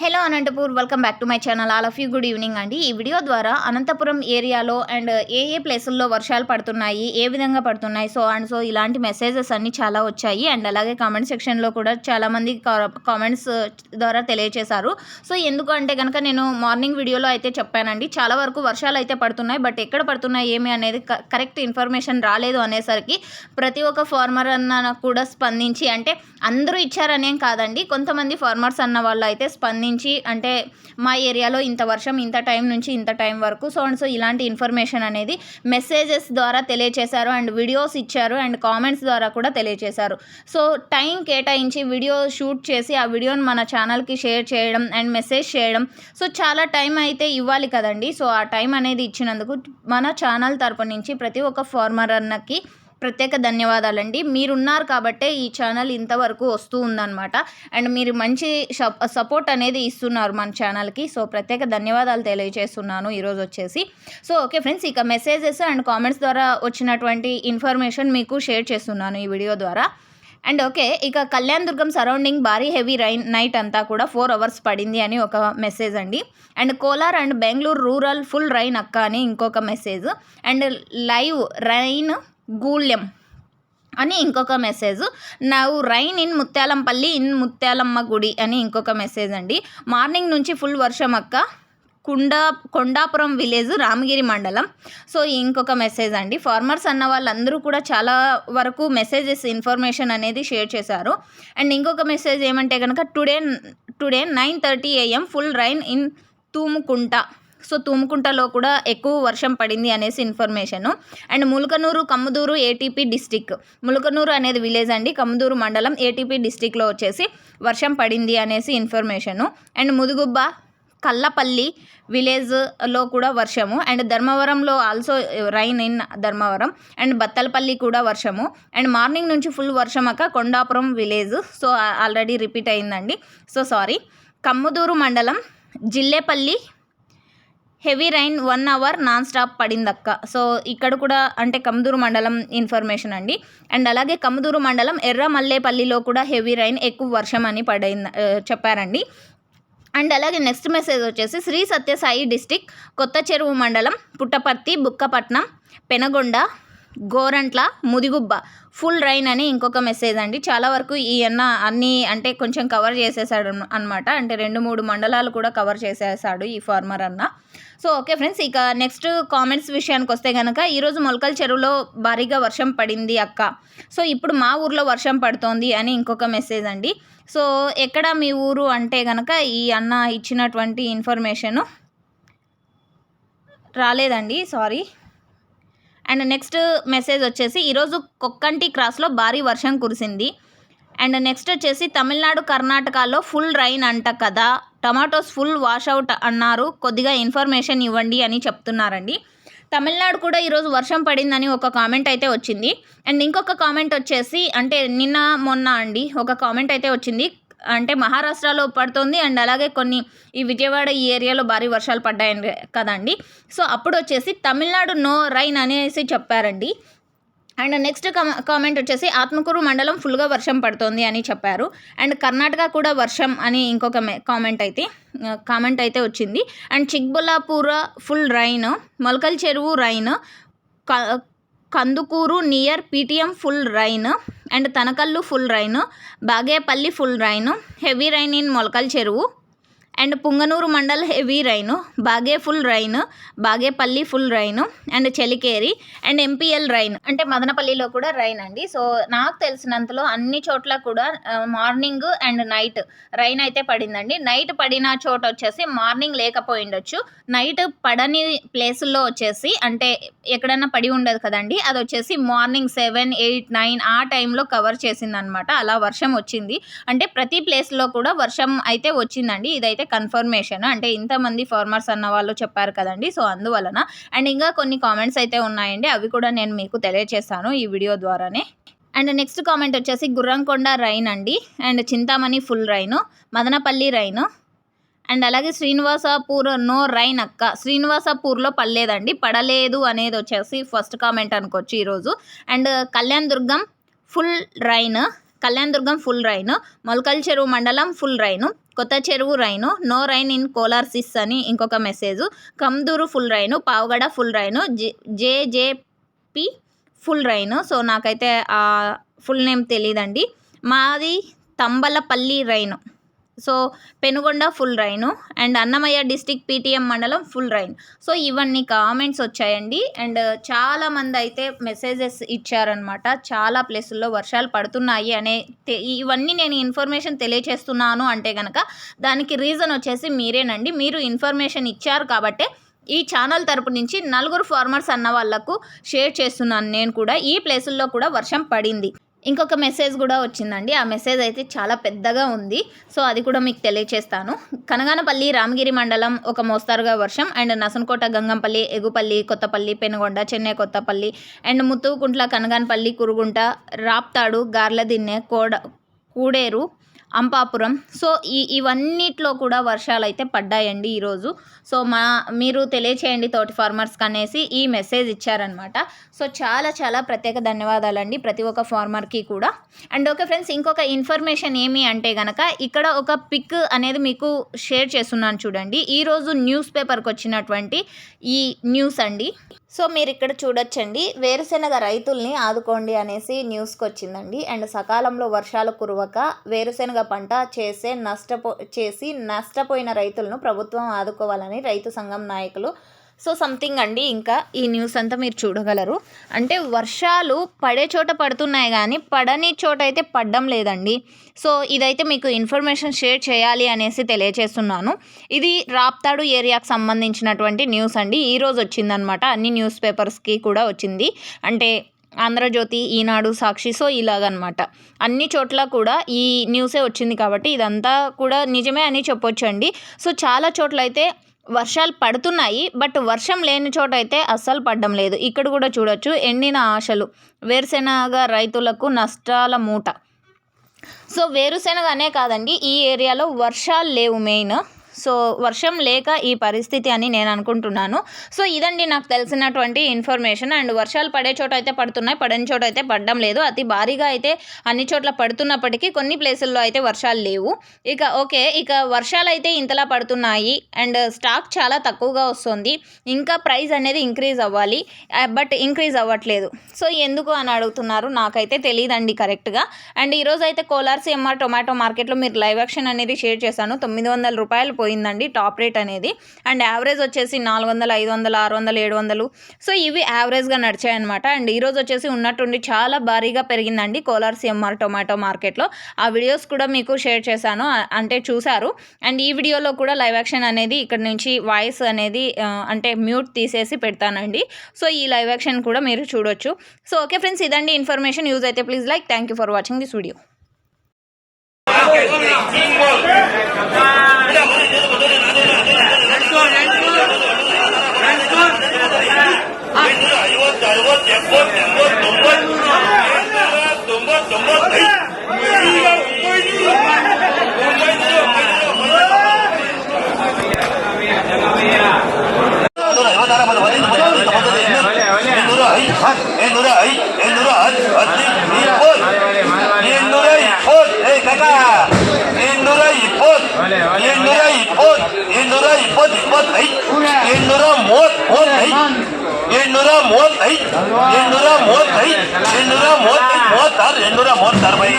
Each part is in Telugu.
Hello Anantapur welcome back to my channel. All of you good evening అండి. ఈ వీడియో ద్వారా అనంతపురం ఏరియాలో అండ్ ఏ ఏ ప్లేసుల్లో వర్షాలు పడుతున్నాయి ఏ విధంగా పడుతున్నాయి సో అండ్ సో ఇలాంటి మెసేజెస్ అన్నీ చాలా వచ్చాయి. అండ్ అలాగే కామెంట్ సెక్షన్లో కూడా చాలామంది కామెంట్స్ ద్వారా తెలియచేశారు. సో ఎందుకు అంటే కనుక నేను మార్నింగ్ వీడియోలో అయితే చెప్పానండి. చాలా వరకు వర్షాలు అయితే పడుతున్నాయి బట్ ఎక్కడ పడుతున్నాయి ఏమి అనేది కరెక్ట్ ఇన్ఫర్మేషన్ రాలేదు అనేసరికి ప్రతి ఒక్క ఫార్మర్ అన్న కూడా స్పందించి అంటే అందరూ ఇచ్చారనేం కాదండి. కొంతమంది ఫార్మర్స్ అన్న వాళ్ళు అయితే స్పందించి నుంచి అంటే మా ఏరియాలో ఇంత వర్షం ఇంత టైం నుంచి ఇంత టైం వరకు. సో అండ్ సో ఇలాంటి ఇన్ఫర్మేషన్ అనేది మెసేజెస్ ద్వారా తెలియచేశారు అండ్ వీడియోస్ ఇచ్చారు అండ్ కామెంట్స్ ద్వారా కూడా తెలియచేశారు. సో టైం కేటాయించి వీడియో షూట్ చేసి ఆ వీడియోని మన ఛానల్కి షేర్ చేయడం అండ్ మెసేజ్ చేయడం. సో చాలా టైం అయితే ఇవ్వాలి కదండి. సో ఆ టైం అనేది ఇచ్చినందుకు మన ఛానల్ తరపు నుంచి ప్రతి ఒక్క ఫార్మర్ అన్నకి ప్రత్యేక ధన్యవాదాలండి. మీరున్నారు కాబట్టే ఈ ఛానల్ ఇంతవరకు వస్తూ ఉందన్నమాట. అండ్ మీరు మంచి సపోర్ట్ అనేది ఇస్తున్నారు మన ఛానల్కి. సో ప్రత్యేక ధన్యవాదాలు తెలియజేస్తున్నాను ఈరోజు వచ్చేసి. సో ఓకే ఫ్రెండ్స్ ఇక మెసేజెస్ అండ్ కామెంట్స్ ద్వారా వచ్చినటువంటి ఇన్ఫర్మేషన్ మీకు షేర్ చేస్తున్నాను ఈ వీడియో ద్వారా. అండ్ ఓకే ఇక కళ్యాణ్ దుర్గం సరౌండింగ్ భారీ హెవీ రైన్ నైట్ అంతా కూడా ఫోర్ అవర్స్ పడింది అని ఒక మెసేజ్ అండి. And Kolar and Bengaluru rural full rain అక్క అని ఇంకొక message. And live rain Gulyam అని ఇంకొక మెసేజ్ నవ్వు rain in Muthyalampalli in Muthyalamma గుడి అని ఇంకొక మెసేజ్ అండి. మార్నింగ్ నుంచి ఫుల్ వర్షం అక్క. కుండా కొండాపురం విలేజ్ రామగిరి మండలం. సో ఇంకొక మెసేజ్ అండి. ఫార్మర్స్ అన్న వాళ్ళందరూ కూడా చాలా వరకు మెసేజెస్ ఇన్ఫర్మేషన్ అనేది షేర్ చేశారు. అండ్ ఇంకొక మెసేజ్ ఏమంటే కనుక today today nine thirty AM full rain in Thumukunta so తుమ్కుంటలో కూడా ఎక్కువ వర్షం పడింది అనేసి information. And Mulakanur Kammadur ATP district. Mulakanur అనేది విలేజ్ అండి. కమ్మదూరు మండలం ఏటీపీ డిస్టిక్లో వచ్చేసి వర్షం పడింది అనేసి ఇన్ఫర్మేషను. అండ్ ముదుగుబ్బ కల్లపల్లి విలేజ్లో కూడా వర్షము. అండ్ ధర్మవరంలో also rain in Dharmavaram. And Battalapalli కూడా వర్షము. అండ్ మార్నింగ్ నుంచి ఫుల్ వర్షం అక్క Kondapuram village. So already repeat అయిందండి. So sorry. కమ్ముదూరు మండలం Jillepalli heavy rain one hour non stop పడిందక్క. So ఇక్కడ కూడా అంటే కమదూరు మండలం ఇన్ఫర్మేషన్ అండి. అండ్ అలాగే కమదూరు మండలం ఎర్రమల్లేపల్లిలో కూడా హెవీ రైన్ ఎక్కువ వర్షం అని పడింది చెప్పారండి. అండ్ అలాగే నెక్స్ట్ మెసేజ్ వచ్చేసి శ్రీ సత్యసాయి డిస్టిక్ కొత్త చెరువు మండలం పుట్టపర్తి బుక్కపట్నం పెనగొండ గోరంట్ల ముదిగుబ్బ. ఫుల్ రైన్ అని ఇంకొక మెసేజ్ అండి. చాలా వరకు ఈ అన్నీ అంటే కొంచెం కవర్ చేసేసాడు అనమాట అంటే రెండు మూడు మండలాలు కూడా కవర్ చేసేసాడు ఈ ఫార్మర్ అన్న. సో ఓకే ఫ్రెండ్స్ ఇక నెక్స్ట్ కామెంట్స్ విషయానికి వస్తే కనుక ఈరోజు మొలకల చెరువులో భారీగా వర్షం పడింది అక్క. సో ఇప్పుడు మా ఊర్లో వర్షం పడుతోంది అని ఇంకొక మెసేజ్ అండి. సో ఎక్కడ మీ ఊరు అంటే కనుక ఈ అన్న ఇచ్చినటువంటి ఇన్ఫర్మేషను రాలేదండి. సారీ అండ్ నెక్స్ట్ మెసేజ్ వచ్చేసి ఈరోజు కొక్కంటి క్రాస్లో భారీ వర్షం కురిసింది. అండ్ నెక్స్ట్ వచ్చేసి తమిళనాడు కర్ణాటకలో ఫుల్ రైన్ అంట కదా టమాటోస్ ఫుల్ వాష్ అవుట్ అన్నారు కొద్దిగా ఇన్ఫర్మేషన్ ఇవ్వండి అని చెప్తున్నారండి. తమిళనాడు కూడా ఈరోజు వర్షం పడిందని ఒక కామెంట్ అయితే వచ్చింది. అండ్ ఇంకొక కామెంట్ వచ్చేసి అంటే నిన్న మొన్న అండి ఒక కామెంట్ అయితే వచ్చింది అంటే మహారాష్ట్రలో పడుతుంది. అండ్ అలాగే కొన్ని ఈ విజయవాడ ఈ ఏరియాలో భారీ వర్షాలు పడ్డాయి కదండి. సో అప్పుడు వచ్చేసి తమిళనాడు నో రైన్ అనేసి చెప్పారండి. అండ్ నెక్స్ట్ కామెంట్ వచ్చేసి ఆత్మకూరు మండలం ఫుల్గా వర్షం పడుతోంది అని చెప్పారు. అండ్ కర్ణాటక కూడా వర్షం అని ఇంకొక కామెంట్ అయితే కామెంట్ అయితే వచ్చింది. And Chikballapur full rain Molakalcheruvu rain Kandukur near PTM full rain and Tanakallu full rain Bagepalli full rain heavy rain in Molakalcheruvu. And Punganur mandal heavy rain బాగే full rain Bagepalli full rain and Chelikeri and MPL rain. అంటే మదనపల్లిలో కూడా రైన్ అండి. సో నాకు తెలిసినంతలో అన్ని చోట్ల కూడా మార్నింగ్ అండ్ నైట్ రైన్ అయితే పడిందండి. నైట్ పడిన చోట వచ్చేసి మార్నింగ్ లేకపోయిండొచ్చు. నైట్ పడని ప్లేసుల్లో వచ్చేసి అంటే ఎక్కడన్నా పడి ఉండదు కదండి అది వచ్చేసి మార్నింగ్ సెవెన్ ఎయిట్ నైన్ ఆ టైంలో కవర్ చేసిందనమాట. అలా వర్షం వచ్చింది. అంటే ప్రతి ప్లేస్లో కూడా వర్షం అయితే వచ్చిందండి. ఇదైతే కన్ఫర్మేషన్ అంటే ఇంతమంది ఫార్మర్స్ అన్న వాళ్ళు చెప్పారు కదండి. సో అందువలన. అండ్ ఇంకా కొన్ని కామెంట్స్ అయితే ఉన్నాయండి. అవి కూడా నేను మీకు తెలియచేస్తాను ఈ వీడియో ద్వారానే. అండ్ నెక్స్ట్ కామెంట్ వచ్చేసి గుర్రంకొండ రైన్ అండి. And Chintamani full rain. Madanapalle rain. And అలాగే శ్రీనివాసపూర్ నో రైన్ అక్క. శ్రీనివాసపూర్లో పడలేదండి. పడలేదు అనేది వచ్చేసి ఫస్ట్ కామెంట్ అనుకోవచ్చు ఈరోజు. And Kalyan Durgam full rain. Kalyan Durgam full rain. Molakal Cheruvu మండలం full rain. Kotha Cheruvu rain no rain in Kolar sys అని ఇంకొక message. Kamduru full rain Pavagada full rain J JJP full rain. So నాకైతే ఫుల్ నేమ్ తెలియదండి మాది Thamballapalle rain. So Penukonda full rain and Annamayya district PTM మండలం ఫుల్ రైన్. సో ఇవన్నీ కామెంట్స్ వచ్చాయండి. అండ్ చాలా మంది అయితే మెసేజెస్ ఇచ్చారనమాట చాలా ప్లేసుల్లో వర్షాలు పడుతున్నాయి అనే ఇవన్నీ నేను ఇన్ఫర్మేషన్ తెలియచేస్తున్నాను అంటే కనుక దానికి రీజన్ వచ్చేసి మీరేనండి. మీరు ఇన్ఫర్మేషన్ ఇచ్చారు కాబట్టే ఈ ఛానల్ తరపు నుంచి నలుగురు ఫార్మర్స్ అన్న వాళ్ళకు షేర్ చేస్తున్నాను నేను కూడా. ఈ ప్లేసుల్లో కూడా వర్షం పడింది. ఇంకొక మెసేజ్ కూడా వచ్చిందండి. ఆ మెసేజ్ అయితే చాలా పెద్దగా ఉంది. సో అది కూడా మీకు తెలియచేస్తాను. కనగానపల్లి రామగిరి మండలం ఒక మోస్తారుగా వర్షం. అండ్ నసనకోట గంగంపల్లి ఎగుపల్లి కొత్తపల్లి పెనుగొండ చెన్నై కొత్తపల్లి అండ్ ముత్తుకుంట్ల కనగానపల్లి కురుగుంట రాప్తాడు గార్లదిన్నె కోడ కూడేరు అంపాపురం సో ఈ ఇవన్నిట్లో కూడా వర్షాలు అయితే పడ్డాయండి ఈరోజు. సో మా మీరు తెలియచేయండి తోటి ఫార్మర్స్కి అనేసి ఈ మెసేజ్ ఇచ్చారనమాట. సో చాలా చాలా ప్రత్యేక ధన్యవాదాలండి ప్రతి ఒక్క ఫార్మర్కి కూడా. అండ్ ఓకే ఫ్రెండ్స్ ఇంకొక ఇన్ఫర్మేషన్ ఏమి అంటే గనక ఇక్కడ ఒక పిక్ అనేది మీకు షేర్ చేస్తున్నాను చూడండి. ఈరోజు న్యూస్ పేపర్కి వచ్చినటువంటి ఈ న్యూస్ అండి. సో మీరు ఇక్కడ చూడొచ్చండి. వేరుశెనగ రైతుల్ని ఆదుకోండి అనేసి న్యూస్కి వచ్చిందండి అండ్ సకాలంలో వర్షాలు కురవక వేరుశెనగ పంట చేసే నష్టపో చేసి నష్టపోయిన రైతులను ప్రభుత్వం ఆదుకోవాలని రైతు సంఘం నాయకులు సో సంథింగ్ అండి ఇంకా ఈ న్యూస్ అంతా మీరు చూడగలరు. అంటే వర్షాలు పడే చోట పడుతున్నాయి కానీ పడని చోట అయితే పడ్డం లేదండి. సో ఇదైతే మీకు ఇన్ఫర్మేషన్ షేర్ చేయాలి అనేసి తెలియచేస్తున్నాను. ఇది రాప్తాడు ఏరియాకు సంబంధించినటువంటి న్యూస్ అండి. ఈరోజు వచ్చిందనమాట అన్ని న్యూస్ పేపర్స్కి కూడా వచ్చింది. అంటే ఆంధ్రజ్యోతి ఈనాడు సాక్షి సో ఇలాగనమాట అన్ని చోట్ల కూడా ఈ న్యూసే వచ్చింది కాబట్టి ఇదంతా కూడా నిజమే అని చెప్పొచ్చండి. సో చాలా చోట్ల అయితే వర్షాలు పడుతున్నాయి బట్ వర్షం లేని చోట అయితే అస్సలు పడడం లేదు. ఇక్కడ కూడా చూడొచ్చు ఎండిన ఆశలు. వేరుశెనగ రైతులకు నష్టాల మూట. సో వేరుశెనగ అనే కాదండి ఈ ఏరియాలో వర్షాలు లేవు మెయిన్. సో వర్షం లేక ఈ పరిస్థితి అని నేను అనుకుంటున్నాను. సో ఇదండి నాకు తెలిసినటువంటి ఇన్ఫర్మేషన్. అండ్ వర్షాలు పడే చోట అయితే పడుతున్నాయి పడని చోట అయితే పడడం లేదు. అతి భారీగా అయితే అన్ని చోట్ల పడుతున్నప్పటికీ కొన్ని ప్లేసుల్లో అయితే వర్షాలు లేవు. ఇక ఓకే ఇక వర్షాలు అయితే ఇంతలా పడుతున్నాయి. అండ్ స్టాక్ చాలా తక్కువగా వస్తుంది. ఇంకా ప్రైస్ అనేది ఇంక్రీజ్ అవ్వాలి. బట్ ఇంక్రీజ్ అవ్వట్లేదు. సో ఎందుకు అని అడుగుతున్నారు నాకైతే తెలియదండి కరెక్ట్గా. అండ్ ఈరోజు అయితే కోలార్ సిఎంఆర్ టొమాటో మార్కెట్లో మీరు లైవ్ యాక్షన్ అనేది షేర్ చేశాను. తొమ్మిది వందల రూపాయలు పోయిందండి టాప్ రేట్ అనేది. అండ్ యావరేజ్ వచ్చేసి నాలుగు వందలు ఐదు వందలు ఆరు వందలు ఏడు వందలు సో ఇవి యావరేజ్గా నడిచాయన్నమాట. అండ్ ఈరోజు వచ్చేసి ఉన్నట్టుండి చాలా భారీగా పెరిగిందండి కోలార్ సిఎంఆర్ టొమాటో మార్కెట్లో. ఆ వీడియోస్ కూడా మీకు షేర్ చేశాను అంటే చూశారు. అండ్ ఈ వీడియోలో కూడా లైవ్ యాక్షన్ అనేది ఇక్కడ నుంచి వాయిస్ అనేది అంటే మ్యూట్ తీసేసి పెడతానండి. సో ఈ లైవ్ యాక్షన్ కూడా మీరు చూడొచ్చు. సో ఓకే ఫ్రెండ్స్ ఇదండి ఇన్ఫర్మేషన్. యూజ్ అయితే please like thank you for watching this video. ಇನ್ನೂರ ಐದು ಇನ್ನೂರ ಐದು ಇನ್ನೂರ ಹತ್ತು ಹದಿನೈದು ಇಪ್ಪತ್ತು ಇನ್ನೂರ ಇಪ್ಪತ್ತು ಏ ಕಾಕ ಇನ್ನೂರ ಇಪ್ಪತ್ತು ಇನ್ನೂರ ಇಪ್ಪತ್ತು ಇನ್ನೂರ ಇಪ್ಪತ್ತು ಇಪ್ಪತ್ತೈದು ಇನ್ನೂರ ಮೂವತ್ತು ಮೂವತ್ತೈದು ಎಂಟುನೂರ ಮೂವತ್ತೈದು ಎಂಟುನೂರ ಮೂವತ್ತೈದು ಎಂಟುನೂರ ಮೂವತ್ತೈದು ಮೂವತ್ತಾರು ಎಂಟುನೂರ ಮೂವತ್ತಾರು ಬೈ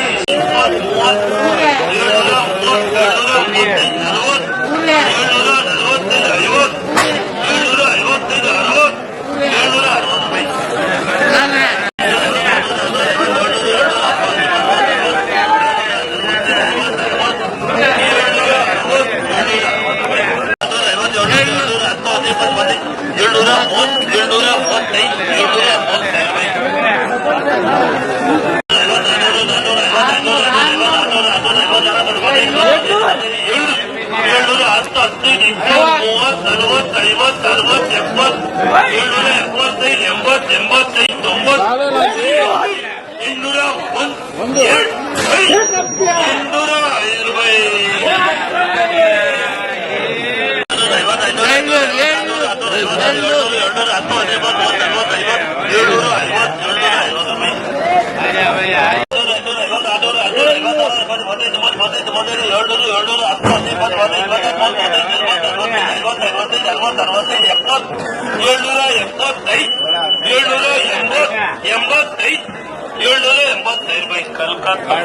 કરવત હેમત હેમત નહીં હેમત હેમત નહીં તોમત ઇન્દુરા વન પાસે તમારી પાસે તમારે હરડોનો હરડોનો આસપાસ એ પાસે વાલે વાલે વાલે વાલે વાલે વાલે વાલે એકત એળડોરા એકત થઈ એળડોરા એમબત એમબત થઈ એળડોરા એમબત થઈ ભાઈ કલકત્તા